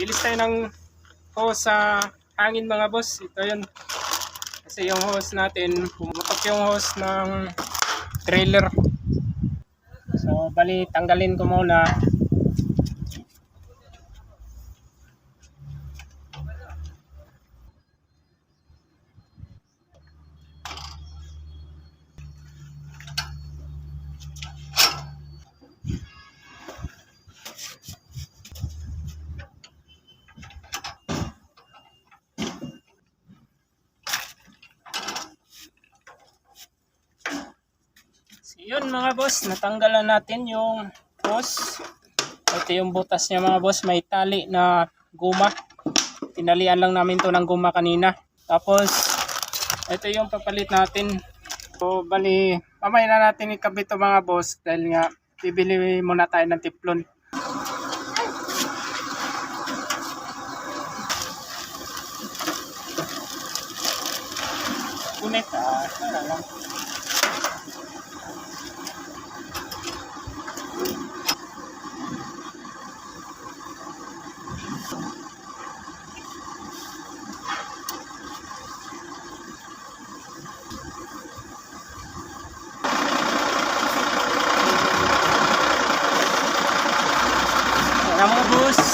bilis tayo ng hose sa hangin mga boss. Ito yun. Kasi yung hose natin, pumutok yung hose ng trailer. So, bali, tanggalin ko muna. Yun mga boss, natanggalan natin yung hose. Ito yung butas niya mga boss, may tali na guma. Tinalian lang namin to ng guma kanina. Tapos, ito yung papalit natin. So, bali, mamaya na natin ikabit to mga boss dahil nga, bibili muna tayo ng tiplon. Kunit, ah, lang. É um dos